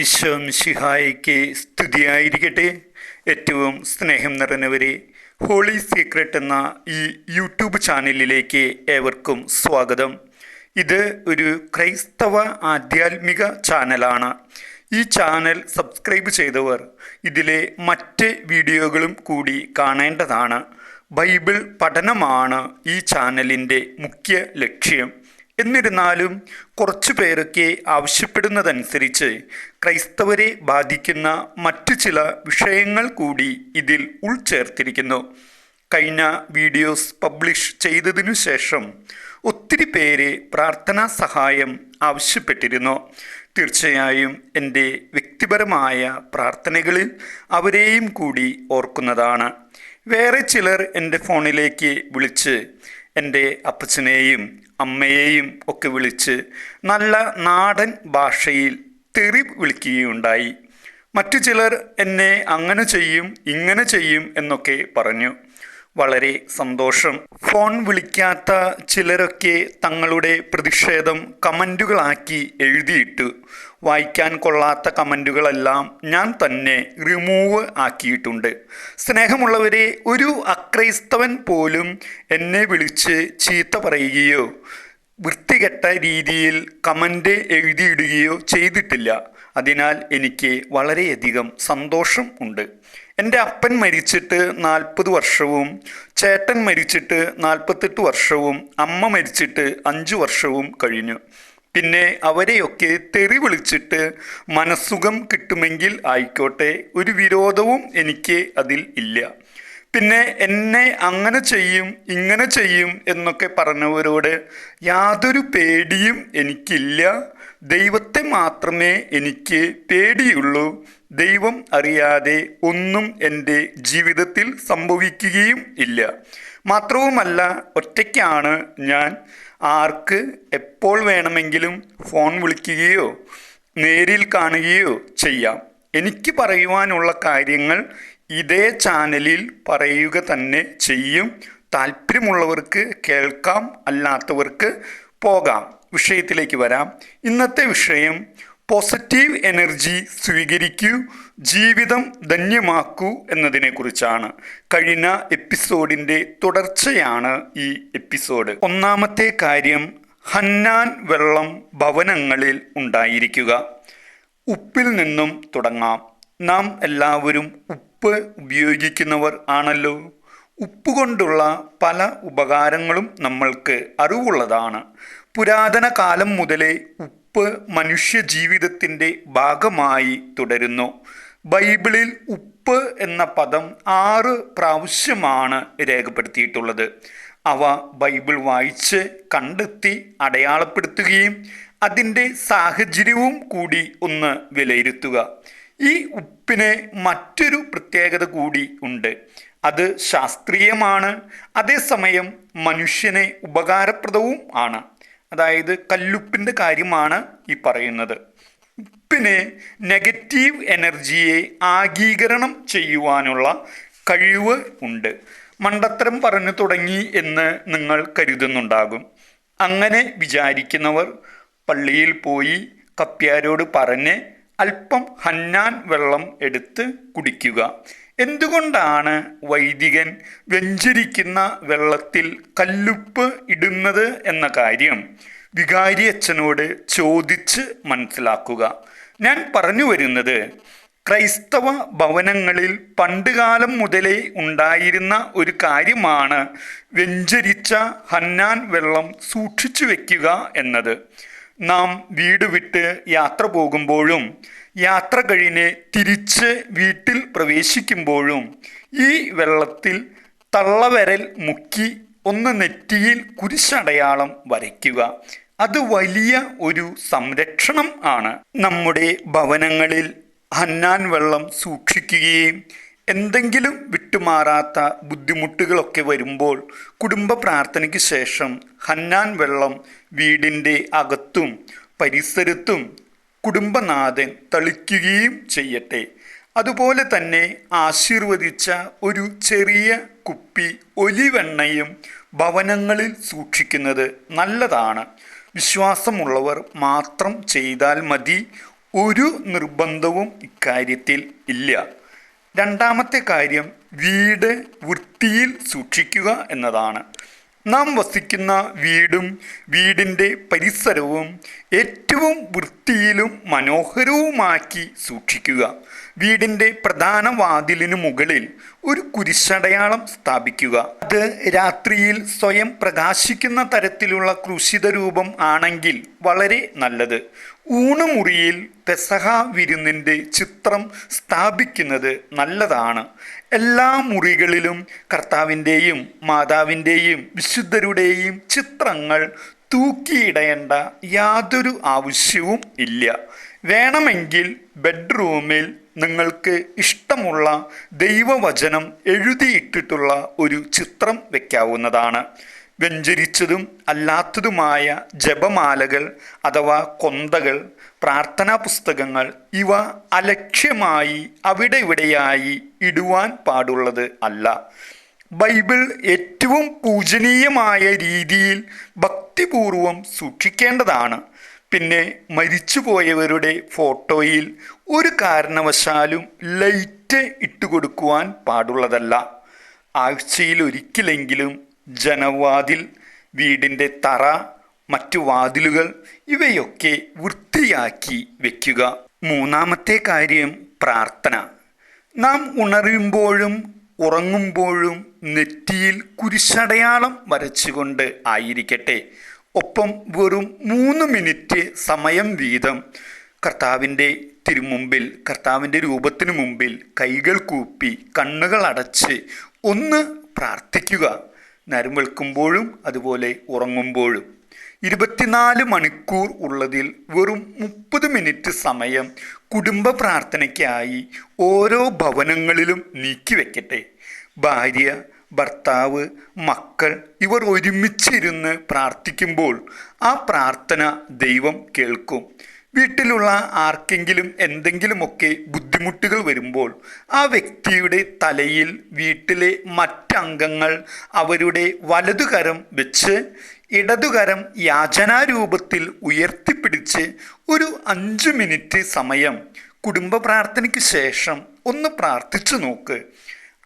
ഈശോ മിശിഹായിക്ക് സ്തുതിയായിരിക്കട്ടെ. ഏറ്റവും സ്നേഹം നിറഞ്ഞവരെ ഹോളി സീക്രട്ട് എന്ന ഈ യൂട്യൂബ് ചാനലിലേക്ക് ഏവർക്കും സ്വാഗതം. ഇത് ഒരു ക്രൈസ്തവ ആധ്യാത്മിക ചാനലാണ്. ഈ ചാനൽ സബ്സ്ക്രൈബ് ചെയ്തവർ ഇതിലെ മറ്റ് വീഡിയോകളും കൂടി കാണേണ്ടതാണ്. ബൈബിൾ പഠനമാണ് ഈ ചാനലിന്റെ മുഖ്യ ലക്ഷ്യം. എന്നിരുന്നാലും കുറച്ചു പേരൊക്കെ ആവശ്യപ്പെടുന്നതനുസരിച്ച് ക്രൈസ്തവരെ ബാധിക്കുന്ന മറ്റു ചില വിഷയങ്ങൾ കൂടി ഇതിൽ ഉൾച്ചേർത്തിരിക്കുന്നു. കഴിഞ്ഞ വീഡിയോസ് പബ്ലിഷ് ചെയ്തതിനു ശേഷം ഒത്തിരി പേര് പ്രാർത്ഥനാ സഹായം ആവശ്യപ്പെട്ടിരുന്നു. തീർച്ചയായും എന്റെ വ്യക്തിപരമായ പ്രാർത്ഥനകളിൽ അവരെയും കൂടി ഓർക്കുന്നതാണ്. വേറെ ചിലർ എന്റെ ഫോണിലേക്ക് വിളിച്ച് എന്റെ അപ്പച്ചനെയും അമ്മയെയും ഒക്കെ വിളിച്ച് നല്ല നാടൻ ഭാഷയിൽ തെറി വിളിക്കുകയുണ്ടായി. മറ്റു ചിലർ എന്നെ അങ്ങനെ ചെയ്യും ഇങ്ങനെ ചെയ്യും എന്നൊക്കെ പറഞ്ഞു. വളരെ സന്തോഷം. ഫോൺ വിളിക്കാത്ത ചിലരൊക്കെ തങ്ങളുടെ പ്രതിഷേധം കമന്റുകളാക്കി എഴുതിയിട്ടു. വായിക്കാൻ കൊള്ളാത്ത കമന്റുകളെല്ലാം ഞാൻ തന്നെ റിമൂവ് ആക്കിയിട്ടുണ്ട്. സ്നേഹമുള്ളവരെ ഒരു അക്രൈസ്തവൻ പോലും എന്നെ വിളിച്ച് ചീത്ത പറയുകയോ വൃത്തികെട്ട രീതിയിൽ കമന്റ് എഴുതിയിടുകയോ ചെയ്തിട്ടില്ല. അതിനാൽ എനിക്ക് വളരെയധികം സന്തോഷം ഉണ്ട്. എന്റെ അപ്പൻ മരിച്ചിട്ട് നാൽപ്പത് വർഷവും ചേട്ടൻ മരിച്ചിട്ട് നാൽപ്പത്തെട്ട് വർഷവും അമ്മ മരിച്ചിട്ട് അഞ്ച് വർഷവും കഴിഞ്ഞു. പിന്നെ അവരെയൊക്കെ തെറി വിളിച്ചിട്ട് മനസ്സുഖം കിട്ടുമെങ്കിൽ ആയിക്കോട്ടെ ഒരു വിരോധവും എനിക്ക് അതിൽ ഇല്ല. പിന്നെ എന്നെ അങ്ങനെ ചെയ്യും ഇങ്ങനെ ചെയ്യും എന്നൊക്കെ പറഞ്ഞവരോട് യാതൊരു പേടിയും എനിക്കില്ല. ദൈവത്തെ മാത്രമേ എനിക്ക് പേടിയുള്ളൂ. ദൈവം അറിയാതെ ഒന്നും എന്റെ ജീവിതത്തിൽ സംഭവിക്കുകയും ഇല്ല. മാത്രവുമല്ല ഒറ്റയ്ക്കാണ് ഞാൻ ആർക്ക് എപ്പോൾ വേണമെങ്കിലും ഫോൺ വിളിക്കുകയോ നേരിൽ കാണുകയോ ചെയ്യാം. എനിക്ക് പറയുവാനുള്ള കാര്യങ്ങൾ ഇതേ ചാനലിൽ പറയുക തന്നെ ചെയ്യും. താല്പര്യമുള്ളവർക്ക് കേൾക്കാം അല്ലാത്തവർക്ക് പോകാം. വിഷയത്തിലേക്ക് വരാം. ഇന്നത്തെ വിഷയം പോസിറ്റീവ് എനർജി സ്വീകരിക്കൂ ജീവിതം ധന്യമാക്കൂ എന്നതിനെക്കുറിച്ചാണ്. കഴിഞ്ഞ എപ്പിസോഡിന്റെ തുടർച്ചയാണ് ഈ എപ്പിസോഡ്. ഒന്നാമത്തെ കാര്യം ഹന്നാൻ വെള്ളം ഭവനങ്ങളിൽ ഉണ്ടായിരിക്കുക. ഉപ്പിൽ നിന്നും തുടങ്ങാം. നാം എല്ലാവരും ഉപ്പ് ഉപയോഗിക്കുന്നവർ ആണല്ലോ. ഉപ്പ് കൊണ്ടുള്ള പല ഉപകാരങ്ങളും നമ്മൾക്ക് അറിവുള്ളതാണ്. പുരാതന കാലം മുതലേ ഉപ്പ് മനുഷ്യ ജീവിതത്തിന്റെ ഭാഗമായി തുടരുന്നു. ബൈബിളിൽ ഉപ്പ് എന്ന പദം ആറ് പ്രാവശ്യമാണ് രേഖപ്പെടുത്തിയിട്ടുള്ളത്. അവ ബൈബിൾ വായിച്ച് കണ്ടെത്തി അടയാളപ്പെടുത്തുകയും അതിന്റെ സാഹചര്യവും കൂടി ഒന്ന് വിലയിരുത്തുക. ഈ ഉപ്പിന് മറ്റൊരു പ്രത്യേകത കൂടി ഉണ്ട്. അത് ശാസ്ത്രീയമാണ്. അതേസമയം മനുഷ്യനെ ഉപകാരപ്രദവും ആണ്. അതായത് കല്ലുപ്പിന്റെ കാര്യമാണ് ഈ പറയുന്നത്. പിന്നെ നെഗറ്റീവ് എനർജിയെ ആഗീകരണം ചെയ്യുവാനുള്ള കഴിവ് ഉണ്ട്. മണ്ടത്തരം പറഞ്ഞു തുടങ്ങി എന്ന് നിങ്ങൾ കരുതുന്നുണ്ടാകും. അങ്ങനെ വിചാരിക്കുന്നവർ പള്ളിയിൽ പോയി കപ്പ്യാരോട് പറഞ്ഞ് അല്പം ഹന്നാൻ വെള്ളം എടുത്ത് കുടിക്കുക. എന്തുകൊണ്ടാണ് വൈദികൻ വ്യഞ്ചരിക്കുന്ന വെള്ളത്തിൽ കല്ലുപ്പ് ഇടുന്നത് എന്ന കാര്യം വികാരി അച്ഛനോട് ചോദിച്ച് മനസ്സിലാക്കുക. ഞാൻ പറഞ്ഞു വരുന്നത് ക്രൈസ്തവ ഭവനങ്ങളിൽ പണ്ടുകാലം മുതലേ ഉണ്ടായിരുന്ന ഒരു കാര്യമാണ് വ്യഞ്ചരിച്ച ഹന്നാൻ വെള്ളം സൂക്ഷിച്ചു വെക്കുക എന്നത്. നാം വീട് വിട്ട് യാത്ര പോകുമ്പോഴും യാത്ര കഴിഞ്ഞ് തിരിച്ച് വീട്ടിൽ പ്രവേശിക്കുമ്പോഴും ഈ വെള്ളത്തിൽ തള്ളവരൽ മുക്കി ഒന്ന് നെറ്റിയിൽ കുരിശടയാളം വരയ്ക്കുക. അത് വലിയ ഒരു സംരക്ഷണം ആണ്. നമ്മുടെ ഭവനങ്ങളിൽ ഹന്നാൻ വെള്ളം സൂക്ഷിക്കുകയും എന്തെങ്കിലും വിട്ടുമാറാത്ത ബുദ്ധിമുട്ടുകളൊക്കെ വരുമ്പോൾ കുടുംബ പ്രാർത്ഥനയ്ക്ക് ശേഷം ഹന്നാൻ വെള്ളം വീടിന്റെ അകത്തും പരിസരത്തും കുടുംബനാഥൻ തളിക്കുകയും ചെയ്യട്ടെ. അതുപോലെ തന്നെ ആശീർവദിച്ച ഒരു ചെറിയ കുപ്പി ഒലിവെണ്ണയും ഭവനങ്ങളിൽ സൂക്ഷിക്കുന്നത് നല്ലതാണ്. വിശ്വാസമുള്ളവർ മാത്രം ചെയ്താൽ മതി. ഒരു നിർബന്ധവും ഇക്കാര്യത്തിൽ ഇല്ല. രണ്ടാമത്തെ കാര്യം വീട് വൃത്തിയിൽ സൂക്ഷിക്കുക എന്നതാണ്. നാം വസിക്കുന്ന വീടും വീടിന്റെ പരിസരവും ഏറ്റവും വൃത്തിയിലും മനോഹരവുമാക്കി സൂക്ഷിക്കുക. വീടിന്റെ പ്രധാന വാതിലിനു മുകളിൽ ഒരു കുരിശടയാളം സ്ഥാപിക്കുക. അത് രാത്രിയിൽ സ്വയം പ്രകാശിക്കുന്ന തരത്തിലുള്ള ക്രൂശിത രൂപം ആണെങ്കിൽ വളരെ നല്ലത്. ഊണുമുറിയിൽ പെസഹ വിരുന്നിന്റെ ചിത്രം സ്ഥാപിക്കുന്നത് നല്ലതാണ്. എല്ലാ മുറികളിലും കർത്താവിന്റെയും മാതാവിന്റെയും വിശുദ്ധരുടെയും ചിത്രങ്ങൾ തൂക്കിയിടേണ്ട യാതൊരു ആവശ്യവും ഇല്ല. വേണമെങ്കിൽ ബെഡ്റൂമിൽ നിങ്ങൾക്ക് ഇഷ്ടമുള്ള ദൈവവചനം എഴുതിയിട്ടിട്ടുള്ള ഒരു ചിത്രം വയ്ക്കാവുന്നതാണ് വ്യഞ്ചരിച്ചതും അല്ലാത്തതുമായ ജപമാലകൾ അഥവാ കൊന്തകൾ പ്രാർത്ഥനാ പുസ്തകങ്ങൾ ഇവ അലക്ഷ്യമായി അവിടെ ഇവിടെയായി ഇടുവാൻ പാടുള്ളത് അല്ല. ബൈബിൾ ഏറ്റവും പൂജനീയമായ രീതിയിൽ ഭക്തിപൂർവം സൂക്ഷിക്കേണ്ടതാണ്. പിന്നെ മരിച്ചുപോയവരുടെ ഫോട്ടോയിൽ ഒരു കാരണവശാലും ലൈറ്റ് ഇട്ടുകൊടുക്കുവാൻ പാടുള്ളതല്ല. ആഴ്ചയിൽ ഒരിക്കലെങ്കിലും ജനവാതിൽ വീടിന്റെ തറ മറ്റു വാതിലുകൾ ഇവയൊക്കെ വൃത്തിയാക്കി വയ്ക്കുക മൂന്നാമത്തെ കാര്യം പ്രാർത്ഥന. നാം ഉണരുമ്പോഴും ഉറങ്ങുമ്പോഴും നെറ്റിയിൽ കുരിശടയാളം വരച്ചുകൊണ്ട് ആയിരിക്കട്ടെ. ഒപ്പം വെറും മൂന്ന് മിനിറ്റ് സമയം വീതം കർത്താവിന്റെ തിരുമുമ്പിൽ കർത്താവിന്റെ രൂപത്തിനു മുമ്പിൽ കൈകൾ കൂപ്പി കണ്ണുകൾ അടച്ച് ഒന്ന് പ്രാർത്ഥിക്കുക. നേരം അതുപോലെ ഉറങ്ങുമ്പോഴും. ഇരുപത്തിനാല് മണിക്കൂർ ഉള്ളതിൽ വെറും മുപ്പത് മിനിറ്റ് സമയം കുടുംബ പ്രാർത്ഥനയ്ക്കായി ഓരോ ഭവനങ്ങളിലും നീക്കി നീക്കിവെക്കട്ടെ ഭാര്യ ഭർത്താവ് മക്കൾ ഇവർ ഒരുമിച്ചിരുന്ന് പ്രാർത്ഥിക്കുമ്പോൾ ആ പ്രാർത്ഥന ദൈവം കേൾക്കും. വീട്ടിലുള്ള ആർക്കെങ്കിലും എന്തെങ്കിലുമൊക്കെ ബുദ്ധിമുട്ടുകൾ വരുമ്പോൾ ആ വ്യക്തിയുടെ തലയിൽ വീട്ടിലെ മറ്റംഗങ്ങൾ അവരുടെ വലതുകരം വെച്ച് ഇടതുകരം യാചനാരൂപത്തിൽ ഉയർത്തിപ്പിടിച്ച് ഒരു അഞ്ച് മിനിറ്റ് സമയം കുടുംബ പ്രാർത്ഥനയ്ക്ക് ശേഷം ഒന്ന് പ്രാർത്ഥിച്ചു നോക്ക്.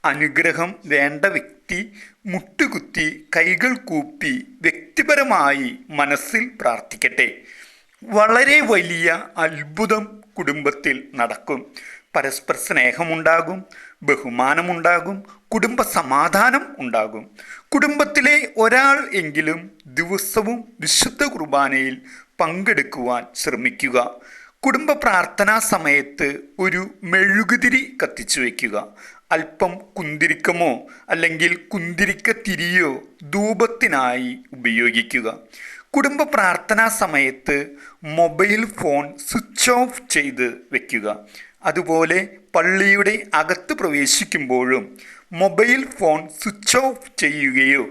അനുഗ്രഹം വേണ്ട വ്യക്തി മുട്ടുകുത്തി കൈകൾ കൂപ്പി വ്യക്തിപരമായി മനസ്സിൽ പ്രാർത്ഥിക്കട്ടെ. വളരെ വലിയ അത്ഭുതം കുടുംബത്തിൽ നടക്കും. പരസ്പര സ്നേഹമുണ്ടാകും. ബഹുമാനമുണ്ടാകും കുടുംബ സമാധാനം ഉണ്ടാകും. കുടുംബത്തിലെ ഒരാൾ എങ്കിലും ദിവസവും വിശുദ്ധ കുർബാനയിൽ പങ്കെടുക്കുവാൻ ശ്രമിക്കുക. കുടുംബ പ്രാർത്ഥനാ സമയത്ത് ഒരു മെഴുകുതിരി കത്തിച്ചു വയ്ക്കുക. അല്പം കുന്തിരിക്കമോ അല്ലെങ്കിൽ കുന്തിരിക്ക തിരിയോ ധൂപത്തിനായി ഉപയോഗിക്കുക. കുടുംബ പ്രാർത്ഥനാ സമയത്ത് മൊബൈൽ ഫോൺ സ്വിച്ച് ഓഫ് ചെയ്ത് വെക്കുക അതുപോലെ പള്ളിയുടെ അകത്ത് പ്രവേശിക്കുമ്പോഴും മൊബൈൽ ഫോൺ സ്വിച്ച് ഓഫ് ചെയ്യുകയോ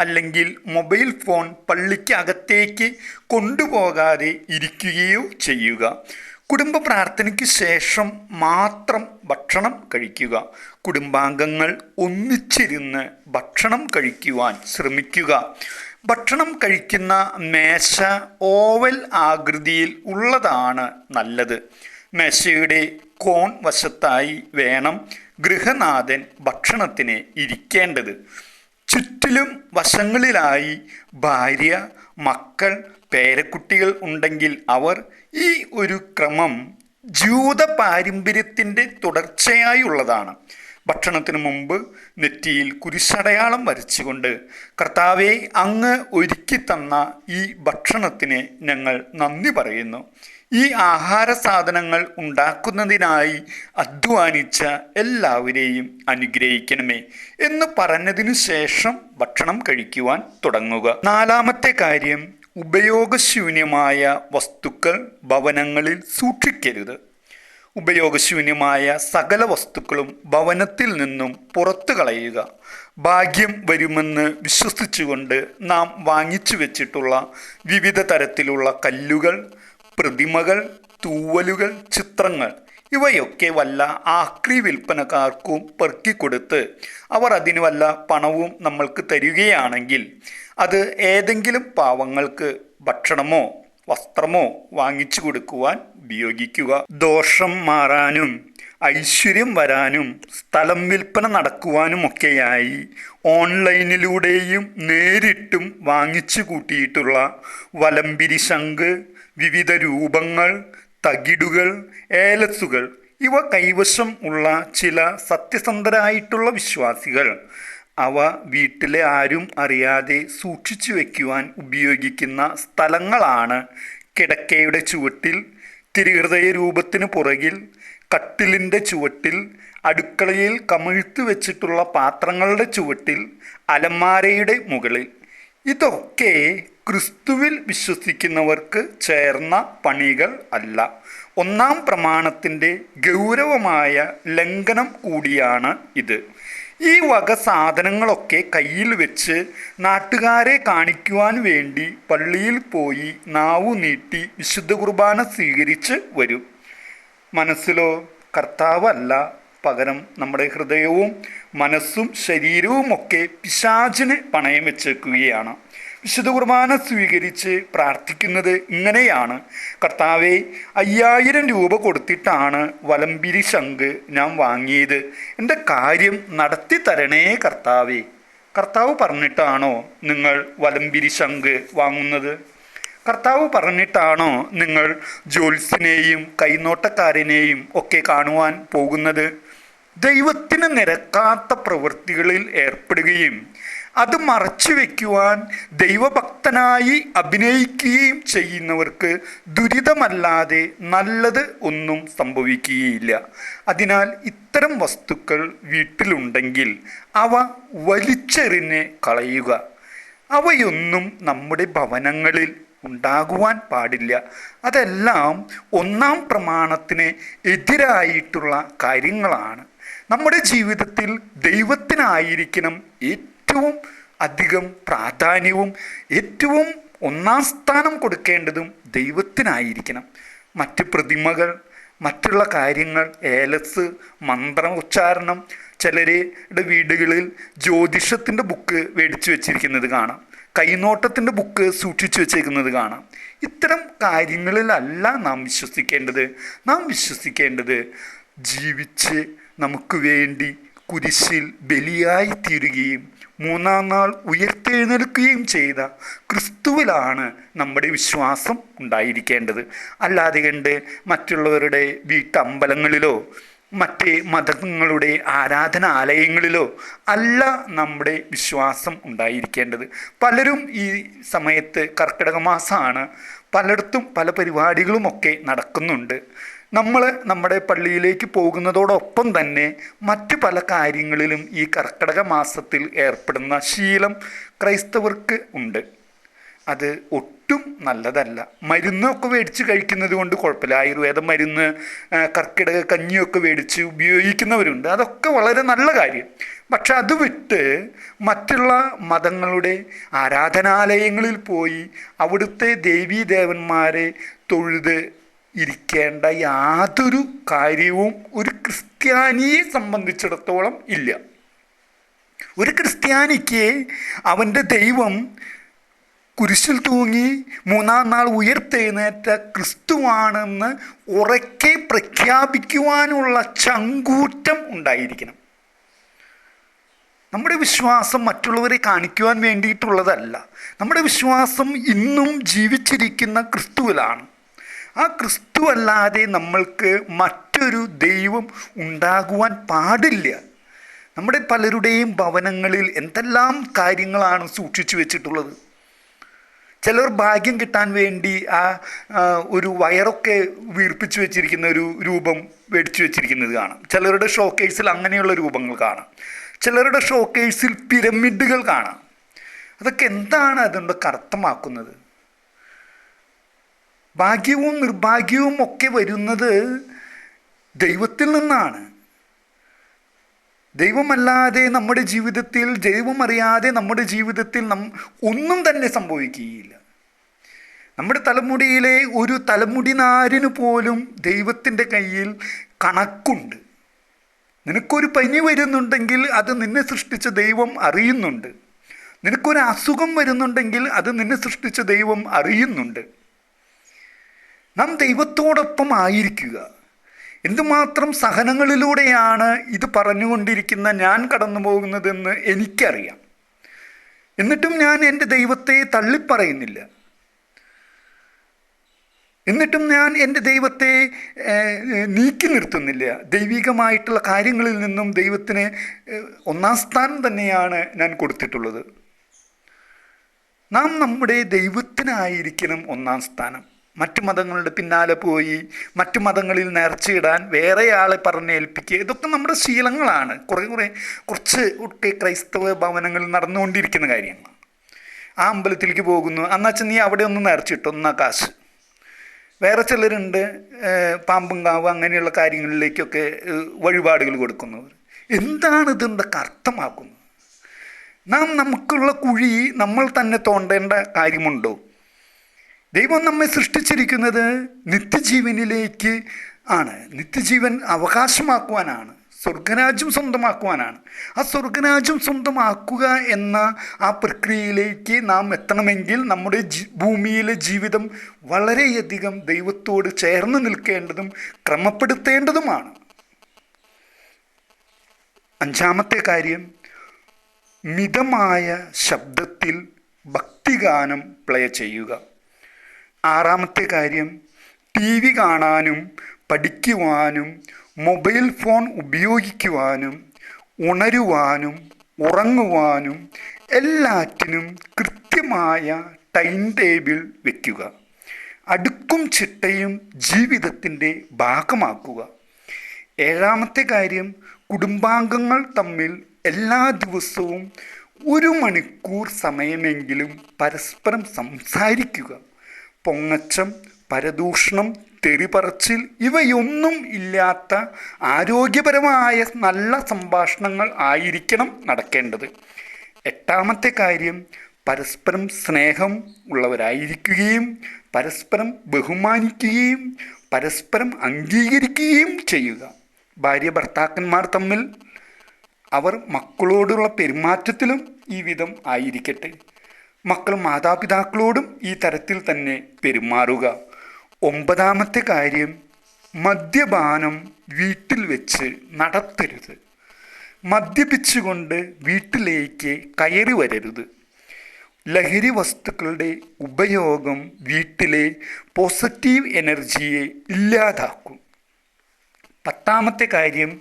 അല്ലെങ്കിൽ മൊബൈൽ ഫോൺ പള്ളിക്ക് അകത്തേക്ക് കൊണ്ടുപോകാതെ ഇരിക്കുകയോ ചെയ്യുക. കുടുംബ പ്രാർത്ഥനയ്ക്ക് ശേഷം മാത്രം ഭക്ഷണം കഴിക്കുക. കുടുംബാംഗങ്ങൾ ഒന്നിച്ചിരുന്ന് ഭക്ഷണം കഴിക്കുവാൻ ശ്രമിക്കുക. ഭക്ഷണം കഴിക്കുന്ന മേശ ഓവൽ ആകൃതിയിൽ ഉള്ളതാണ് നല്ലത്. മേശയുടെ കോൺ വശത്തായി വേണം ഗൃഹനാഥൻ ഭക്ഷണത്തിന് ഇരിക്കേണ്ടത്. ചുറ്റിലും വശങ്ങളിലായി ഭാര്യ മക്കൾ പേരക്കുട്ടികൾ ഉണ്ടെങ്കിൽ അവർ ഈ ഒരു ക്രമം ജൂത പാരമ്പര്യത്തിന്റെ തുടർച്ചയായുള്ളതാണ് ഭക്ഷണത്തിന് മുമ്പ് നെറ്റിയിൽ കുരിശടയാളം വരച്ചുകൊണ്ട് കർത്താവെ അങ്ങ് ഒരുക്കി തന്ന ഈ ഭക്ഷണത്തിന് ഞങ്ങൾ നന്ദി പറയുന്നു. ഈ ആഹാര സാധനങ്ങൾ ഉണ്ടാക്കുന്നതിനായി അധ്വാനിച്ച എല്ലാവരെയും അനുഗ്രഹിക്കണമേ എന്ന് പറഞ്ഞതിനു ശേഷം ഭക്ഷണം കഴിക്കുവാൻ തുടങ്ങുക. നാലാമത്തെ കാര്യം ഉപയോഗശൂന്യമായ വസ്തുക്കൾ ഭവനങ്ങളിൽ സൂക്ഷിക്കരുത്. ഉപയോഗശൂന്യമായ സകല വസ്തുക്കളും ഭവനത്തിൽ നിന്നും പുറത്തു കളയുക. ഭാഗ്യം വരുമെന്ന് വിശ്വസിച്ചുകൊണ്ട് നാം വാങ്ങിച്ചു വെച്ചിട്ടുള്ള വിവിധ തരത്തിലുള്ള കല്ലുകൾ പ്രതിമകൾ തൂവലുകൾ ചിത്രങ്ങൾ ഇവയൊക്കെ വല്ല ആക്രി വിൽപ്പനക്കാർക്കും പെറുക്കിക്കൊടുത്ത് അവർ അതിന് വല്ല പണവും നമ്മൾക്ക് തരികയാണെങ്കിൽ അത് ഏതെങ്കിലും പാവങ്ങൾക്ക് ഭക്ഷണമോ വസ്ത്രമോ വാങ്ങിച്ചു കൊടുക്കുവാൻ ഉപയോഗിക്കുക. ദോഷം മാറാനും ഐശ്വര്യം വരാനും സ്ഥലം വിൽപ്പന നടക്കുവാനുമൊക്കെയായി ഓൺലൈനിലൂടെയും നേരിട്ടും വാങ്ങിച്ചു കൂട്ടിയിട്ടുള്ള വലമ്പിരി ശംഖ് വിവിധ രൂപങ്ങൾ തകിടുകൾ ഏലസുകൾ ഇവ കൈവശം ഉള്ള ചില സത്യസന്ധരായിട്ടുള്ള വിശ്വാസികൾ. അവ വീട്ടിലെ ആരും അറിയാതെ സൂക്ഷിച്ചു വയ്ക്കുവാൻ ഉപയോഗിക്കുന്ന സ്ഥലങ്ങളാണ് കിടക്കയുടെ ചുവട്ടിൽ തിരുഹൃദയ രൂപത്തിന് പുറകിൽ കട്ടിലിന്റെ ചുവട്ടിൽ അടുക്കളയിൽ കമിഴ്ത്തു വെച്ചിട്ടുള്ള പാത്രങ്ങളുടെ ചുവട്ടിൽ അലമാരയുടെ മുകളിൽ. ഇതൊക്കെ ക്രിസ്തുവിൽ വിശ്വസിക്കുന്നവർക്ക് ചേർന്ന പണികൾ അല്ല. ഒന്നാം പ്രമാണത്തിന്റെ ഗൗരവമായ ലംഘനം കൂടിയാണ് ഇത്. ഈ വക സാധനങ്ങളൊക്കെ കയ്യിൽ വെച്ച് നാട്ടുകാരെ കാണിക്കുവാൻ വേണ്ടി പള്ളിയിൽ പോയി നാവു നീട്ടി വിശുദ്ധ കുർബാന സ്വീകരിച്ച് വരും. മനസ്സിലോ കർത്താവല്ല പകരം നമ്മുടെ ഹൃദയവും മനസ്സും ശരീരവും ഒക്കെ പിശാചിന് പണയം വെച്ചേക്കുകയാണ്. വിശുദ്ധ കുർബാന സ്വീകരിച്ച് പ്രാർത്ഥിക്കുന്നത് ഇങ്ങനെയാണ്. കർത്താവെ അയ്യായിരം രൂപ കൊടുത്തിട്ടാണ് വലമ്പിരി ശംഖ് ഞാൻ വാങ്ങിയത്. എന്റെ കാര്യം നടത്തി തരണേ കർത്താവെ. കർത്താവ് പറഞ്ഞിട്ടാണോ നിങ്ങൾ വലമ്പിരി ശംഖ് വാങ്ങുന്നത്? കർത്താവ് പറഞ്ഞിട്ടാണോ നിങ്ങൾ ജോൽസിനെയും കൈനോട്ടക്കാരനെയും ഒക്കെ കാണുവാൻ പോകുന്നത്? ദൈവത്തിന് നിരക്കാത്ത പ്രവൃത്തികളിൽ ഏർപ്പെടുകയും അത് മറച്ചു വയ്ക്കുവാൻ ദൈവഭക്തനായി അഭിനയിക്കുകയും ചെയ്യുന്നവർക്ക് ദുരിതമല്ലാതെ നല്ലത് ഒന്നും സംഭവിക്കുകയില്ല. അതിനാൽ ഇത്തരം വസ്തുക്കൾ വീട്ടിലുണ്ടെങ്കിൽ അവ വലിച്ചെറിഞ്ഞ് കളയുക. അവയൊന്നും നമ്മുടെ ഭവനങ്ങളിൽ ഉണ്ടാകുവാൻ പാടില്ല. അതെല്ലാം ഒന്നാം പ്രമാണത്തിന് എതിരായിട്ടുള്ള കാര്യങ്ങളാണ്. നമ്മുടെ ജീവിതത്തിൽ ദൈവത്തിനായിരിക്കണം ഏറ്റവും അധികം പ്രാധാന്യവും ഏറ്റവും ഒന്നാം സ്ഥാനം കൊടുക്കേണ്ടതും ദൈവത്തിനായിരിക്കണം. മറ്റ് പ്രതിമകൾ മറ്റുള്ള കാര്യങ്ങൾ ഏലസ് മന്ത്ര ഉച്ചാരണം ചിലരുടെ വീടുകളിൽ ജ്യോതിഷത്തിന്റെ ബുക്ക് മേടിച്ചു വെച്ചിരിക്കുന്നത് കാണാം. കൈനോട്ടത്തിന്റെ ബുക്ക് സൂക്ഷിച്ചു വെച്ചേക്കുന്നത് കാണാം. ഇത്തരം കാര്യങ്ങളിലല്ല നാം വിശ്വസിക്കേണ്ടത്. നാം വിശ്വസിക്കേണ്ടത് ജീവിച്ച് നമുക്ക് വേണ്ടി കുരിശിൽ ബലിയായി തീരുകയും മൂന്നാം നാൾ ഉയർത്തെഴുന്നേൽക്കുകയും ചെയ്ത ക്രിസ്തുവിലാണ് നമ്മുടെ വിശ്വാസം ഉണ്ടായിരിക്കേണ്ടത്. അല്ലാതെ കണ്ട് മറ്റുള്ളവരുടെ വീട്ടമ്പലങ്ങളിലോ മറ്റ് മതങ്ങളുടെ ആരാധനാലയങ്ങളിലോ അല്ല നമ്മുടെ വിശ്വാസം ഉണ്ടായിരിക്കേണ്ടത്. പലരും ഈ സമയത്ത് കർക്കിടക മാസമാണ് പലയിടത്തും പല പരിപാടികളുമൊക്കെ നടക്കുന്നുണ്ട്. നമ്മൾ നമ്മുടെ പള്ളിയിലേക്ക് പോകുന്നതോടൊപ്പം തന്നെ മറ്റു പല കാര്യങ്ങളിലും ഈ കർക്കിടക മാസത്തിൽ ഏർപ്പെടുന്ന ശീലം ക്രൈസ്തവർക്ക് ഉണ്ട്. അത് ഒട്ടും നല്ലതല്ല. മരുന്നൊക്കെ മേടിച്ച് കഴിക്കുന്നത് കൊണ്ട് കുഴപ്പമില്ല. ആയുർവേദ മരുന്ന് കർക്കിടക കഞ്ഞിയൊക്കെ മേടിച്ച് ഉപയോഗിക്കുന്നവരുണ്ട്. അതൊക്കെ വളരെ നല്ല കാര്യം. പക്ഷെ അത് വിട്ട് മറ്റുള്ള മതങ്ങളുടെ ആരാധനാലയങ്ങളിൽ പോയി അവിടുത്തെ ദേവീദേവന്മാരെ തൊഴുത് ഇരിക്കേണ്ട യാതൊരു കാര്യവും ഒരു ക്രിസ്ത്യാനിയെ സംബന്ധിച്ചിടത്തോളം ഇല്ല. ഒരു ക്രിസ്ത്യാനിക്ക് അവന്റെ ദൈവം കുരിശിൽ തൂങ്ങി മൂന്നാം നാൾ ഉയർത്തെഴുന്നേറ്റ ക്രിസ്തുവാണെന്ന് ഉറക്കെ പ്രഖ്യാപിക്കുവാനുള്ള ചങ്കൂറ്റം ഉണ്ടായിരിക്കണം. നമ്മുടെ വിശ്വാസം മറ്റുള്ളവരെ കാണിക്കുവാൻ വേണ്ടിയിട്ടുള്ളതല്ല. നമ്മുടെ വിശ്വാസം ഇന്നും ജീവിച്ചിരിക്കുന്ന ക്രിസ്തുവിലാണ്. ആ ക്രിസ്തു അല്ലാതെ നമ്മൾക്ക് മറ്റൊരു ദൈവം ഉണ്ടാകുവാൻ പാടില്ല. നമ്മുടെ പലരുടെയും ഭവനങ്ങളിൽ എന്തെല്ലാം കാര്യങ്ങളാണ് സൂക്ഷിച്ചു വെച്ചിട്ടുള്ളത്. ചിലർ ഭാഗ്യം കിട്ടാൻ വേണ്ടി ആ ഒരു വയറൊക്കെ വീർപ്പിച്ച് വെച്ചിരിക്കുന്ന ഒരു രൂപം മേടിച്ചു വെച്ചിരിക്കുന്നത് കാണാം. ചിലരുടെ ഷോക്കേസിൽ അങ്ങനെയുള്ള രൂപങ്ങൾ കാണാം. ചിലരുടെ ഷോക്കേസിൽ പിരമിഡുകൾ കാണാം. അതൊക്കെ എന്താണ് അതുകൊണ്ട് അർത്ഥമാക്കുന്നത് ഭാഗ്യവും നിർഭാഗ്യവും ഒക്കെ വരുന്നത് ദൈവത്തിൽ നിന്നാണ്. ദൈവമല്ലാതെ നമ്മുടെ ജീവിതത്തിൽ ദൈവമറിയാതെ നമ്മുടെ ജീവിതത്തിൽ നം ഒന്നും തന്നെ സംഭവിക്കുകയില്ല. നമ്മുടെ തലമുടിയിലെ ഒരു തലമുടി നാരിന് പോലും ദൈവത്തിന്റെ കയ്യിൽ കണക്കുണ്ട്. നിനക്കൊരു പനി വരുന്നുണ്ടെങ്കിൽ അത് നിന്നെ സൃഷ്ടിച്ച ദൈവം അറിയുന്നുണ്ട്. നിനക്കൊരു അസുഖം വരുന്നുണ്ടെങ്കിൽ അത് നിന്നെ സൃഷ്ടിച്ച ദൈവം അറിയുന്നുണ്ട്. നാം ദൈവത്തോടൊപ്പം ആയിരിക്കുക. എന്തുമാത്രം സഹനങ്ങളിലൂടെയാണ് ഇത് പറഞ്ഞുകൊണ്ടിരിക്കുന്ന ഞാൻ കടന്നു പോകുന്നതെന്ന് എനിക്കറിയാം. എന്നിട്ടും ഞാൻ എന്റെ ദൈവത്തെ തള്ളിപ്പറയുന്നില്ല. എന്നിട്ടും ഞാൻ എന്റെ ദൈവത്തെ നീക്കി നിർത്തുന്നില്ല. ദൈവികമായിട്ടുള്ള കാര്യങ്ങളിൽ നിന്നും ദൈവത്തിന് ഒന്നാം സ്ഥാനം തന്നെയാണ് ഞാൻ കൊടുത്തിട്ടുള്ളത്. നാം നമ്മുടെ ദൈവത്തിനായിരിക്കണം ഒന്നാം സ്ഥാനം. മറ്റു മതങ്ങളുടെ പിന്നാലെ പോയി മറ്റു മതങ്ങളിൽ നേർച്ചയിടാൻ വേറെയാളെ പറഞ്ഞേൽപ്പിക്കുക. ഇതൊക്കെ നമ്മുടെ ശീലങ്ങളാണ്. കുറേ കുറേ കുറച്ച് ഒക്കെ ക്രൈസ്തവ ഭവനങ്ങളിൽ നടന്നുകൊണ്ടിരിക്കുന്ന കാര്യങ്ങളാണ് ആ അമ്പലത്തിലേക്ക് പോകുന്നു. അന്നാച്ചാൽ നീ അവിടെ ഒന്ന് നേർച്ചയിട്ടോ എന്നാ കാശ്. വേറെ ചിലരുണ്ട് ഏഹ്, പാമ്പും കാവ് അങ്ങനെയുള്ള കാര്യങ്ങളിലേക്കൊക്കെ വഴിപാടുകൾ കൊടുക്കുന്നവർ. എന്താണ് ഇതിന്റെ അർത്ഥമാക്കുന്നത്? നാം നമുക്കുള്ള കുഴി നമ്മൾ തന്നെ തോണ്ടേണ്ട കാര്യമുണ്ടോ? ദൈവം നമ്മെ സൃഷ്ടിച്ചിരിക്കുന്നത് നിത്യജീവനിലേക്ക് ആണ്. നിത്യജീവൻ അവകാശമാക്കുവാനാണ്. സ്വർഗരാജ്യം സ്വന്തമാക്കുവാനാണ്. ആ സ്വർഗരാജ്യം സ്വന്തമാക്കുക എന്ന ആ പ്രക്രിയയിലേക്ക് നാം എത്തണമെങ്കിൽ നമ്മുടെ ജി ഭൂമിയിലെ ജീവിതം വളരെയധികം ദൈവത്തോട് ചേർന്ന് നിൽക്കേണ്ടതും ക്രമപ്പെടുത്തേണ്ടതുമാണ്. അഞ്ചാമത്തെ കാര്യം മിതമായ ശബ്ദത്തിൽ ഭക്തിഗാനം പ്ലേ ചെയ്യുക. ആറാമത്തെ കാര്യം ടി വി കാണാനും പഠിക്കുവാനും മൊബൈൽ ഫോൺ ഉപയോഗിക്കുവാനും ഉണരുവാനും ഉറങ്ങുവാനും എല്ലാറ്റിനും കൃത്യമായ ടൈം ടേബിൾ വയ്ക്കുക അടുക്കും ചിട്ടയും ജീവിതത്തിന്റെ ഭാഗമാക്കുക. ഏഴാമത്തെ കാര്യം കുടുംബാംഗങ്ങൾ തമ്മിൽ എല്ലാ ദിവസവും ഒരു മണിക്കൂർ സമയമെങ്കിലും പരസ്പരം സംസാരിക്കുക. പൊങ്ങച്ചം പരദൂഷണം തെറിപറച്ചിൽ ഇവയൊന്നും ഇല്ലാത്ത ആരോഗ്യപരമായ നല്ല സംഭാഷണങ്ങൾ ആയിരിക്കണം നടക്കേണ്ടത്. എട്ടാമത്തെ കാര്യം പരസ്പരം സ്നേഹം ഉള്ളവരായിരിക്കുകയും പരസ്പരം ബഹുമാനിക്കുകയും പരസ്പരം അംഗീകരിക്കുകയും ചെയ്യുക. ഭാര്യ ഭർത്താക്കന്മാർ തമ്മിൽ അവർ മക്കളോടുള്ള പെരുമാറ്റത്തിലും ഈ വിധം ആയിരിക്കട്ടെ. മക്കൾ മാതാപിതാക്കളോടും ഈ തരത്തിൽ തന്നെ പെരുമാറുക. ഒമ്പതാമത്തെ കാര്യം മദ്യപാനം വീട്ടിൽ വെച്ച് നടത്തരുത്. മദ്യപിച്ചുകൊണ്ട് വീട്ടിലേക്ക് കയറി വരരുത്. ലഹരി വസ്തുക്കളുടെ ഉപയോഗം വീട്ടിലെ പോസിറ്റീവ് എനർജിയെ ഇല്ലാതാക്കും. പത്താമത്തെ കാര്യം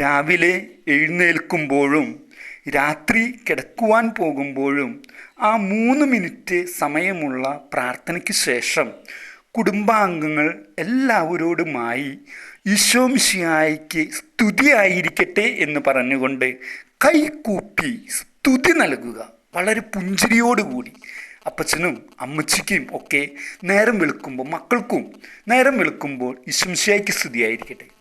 രാവിലെ എഴുന്നേൽക്കുമ്പോഴും രാത്രി കിടക്കുവാൻ പോകുമ്പോഴും ആ മൂന്ന് മിനിറ്റ് സമയമുള്ള പ്രാർത്ഥനയ്ക്ക് ശേഷം കുടുംബാംഗങ്ങൾ എല്ലാവരോടുമായി ഈശോമിഷിയായിക്ക് സ്തുതിയായിരിക്കട്ടെ എന്ന് പറഞ്ഞുകൊണ്ട് കൈകൂപ്പി സ്തുതി നൽകുക. വളരെ പുഞ്ചിരിയോടുകൂടി. അപ്പച്ചനും അമ്മച്ചിക്കും ഒക്കെ നേരം വെളുക്കുമ്പോൾ മക്കൾക്കും നേരം വെളുക്കുമ്പോൾ ഈശംശിയായിക്ക് സ്തുതിയായിരിക്കട്ടെ.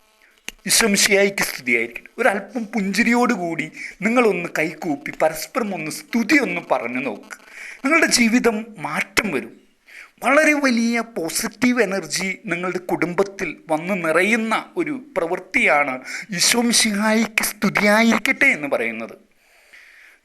ഈശംശിയായിക്ക് സ്തുതിയായിരിക്കട്ടെ. ഒരല്പം പുഞ്ചിരിയോടുകൂടി നിങ്ങളൊന്ന് കൈകൂപ്പി പരസ്പരം ഒന്ന് സ്തുതി ഒന്ന് പറഞ്ഞു നോക്ക്. നിങ്ങളുടെ ജീവിതം മാറ്റം വരും. വളരെ വലിയ പോസിറ്റീവ് എനർജി നിങ്ങളുടെ കുടുംബത്തിൽ വന്ന് നിറയുന്ന ഒരു പ്രവൃത്തിയാണ് ഈശോംശിഹായിക്ക് സ്തുതിയായിരിക്കട്ടെ എന്ന് പറയുന്നത്.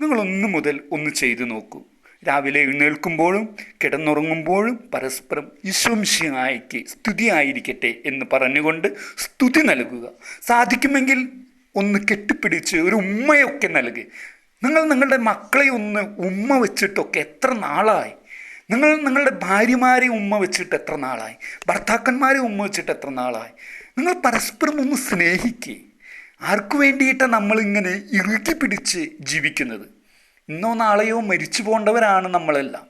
നിങ്ങളൊന്നു മുതൽ ഒന്ന് ചെയ്തു നോക്കൂ. രാവിലെ എഴുന്നേൽക്കുമ്പോഴും കിടന്നുറങ്ങുമ്പോഴും പരസ്പരം ഈശ്വംശിയായിക്ക് സ്തുതി ആയിരിക്കട്ടെ എന്ന് പറഞ്ഞുകൊണ്ട് സ്തുതി നൽകുക. സാധിക്കുമെങ്കിൽ ഒന്ന് കെട്ടിപ്പിടിച്ച് ഒരു ഉമ്മയൊക്കെ നൽകുക നിങ്ങൾ നിങ്ങളുടെ മക്കളെ ഒന്ന് ഉമ്മ വെച്ചിട്ടൊക്കെ എത്ര നാളായി? നിങ്ങൾ നിങ്ങളുടെ ഭാര്യമാരെ ഉമ്മ വെച്ചിട്ട് എത്ര നാളായി? ഭർത്താക്കന്മാരെ ഉമ്മ വെച്ചിട്ട് എത്ര നാളായി? നിങ്ങൾ പരസ്പരം ഒന്ന് സ്നേഹിക്കുക ആർക്കു വേണ്ടിയിട്ടാണ് നമ്മളിങ്ങനെ ഇറുക്കി പിടിച്ച് ജീവിക്കുന്നത്? ഇന്നോ നാളെയോ മരിച്ചു പോകേണ്ടവരാണ് നമ്മളെല്ലാം.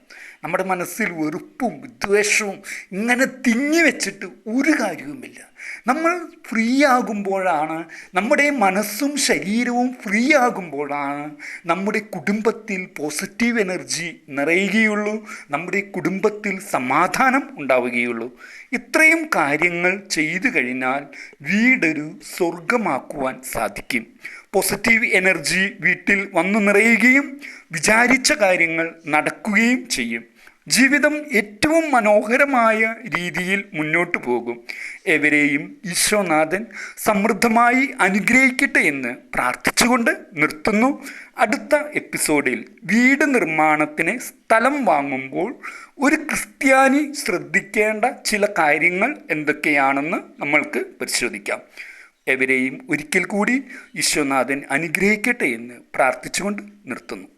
നമ്മുടെ മനസ്സിൽ വെറുപ്പും വിദ്വേഷവും ഇങ്ങനെ തിങ്ങി വെച്ചിട്ട് ഒരു കാര്യവുമില്ല. നമ്മൾ ഫ്രീ ആകുമ്പോഴാണ് നമ്മുടെ മനസ്സും ശരീരവും ഫ്രീ ആകുമ്പോഴാണ് നമ്മുടെ കുടുംബത്തിൽ പോസിറ്റീവ് എനർജി നിറയുകയുള്ളൂ നമ്മുടെ കുടുംബത്തിൽ സമാധാനം ഉണ്ടാവുകയുള്ളൂ. ഇത്രയും കാര്യങ്ങൾ ചെയ്തു കഴിഞ്ഞാൽ വീടൊരു സ്വർഗമാക്കുവാൻ സാധിക്കും. പോസിറ്റീവ് എനർജി വീട്ടിൽ വന്നു നിറയുകയും വിചാരിച്ച കാര്യങ്ങൾ നടക്കുകയും ചെയ്യും. ജീവിതം ഏറ്റവും മനോഹരമായ രീതിയിൽ മുന്നോട്ട് പോകും. എവരെയും ഈശ്വനാഥൻ സമൃദ്ധമായി അനുഗ്രഹിക്കട്ടെ എന്ന് പ്രാർത്ഥിച്ചുകൊണ്ട് നിർത്തുന്നു. അടുത്ത എപ്പിസോഡിൽ വീട് നിർമ്മാണത്തിന് സ്ഥലം വാങ്ങുമ്പോൾ ഒരു ക്രിസ്ത്യാനി ശ്രദ്ധിക്കേണ്ട ചില കാര്യങ്ങൾ എന്തൊക്കെയാണെന്ന് നമ്മൾക്ക് പരിശോധിക്കാം. എവരെയും ഒരിക്കൽ കൂടി ഈശ്വനാഥൻ അനുഗ്രഹിക്കട്ടെ എന്ന് പ്രാർത്ഥിച്ചുകൊണ്ട് നിർത്തുന്നു.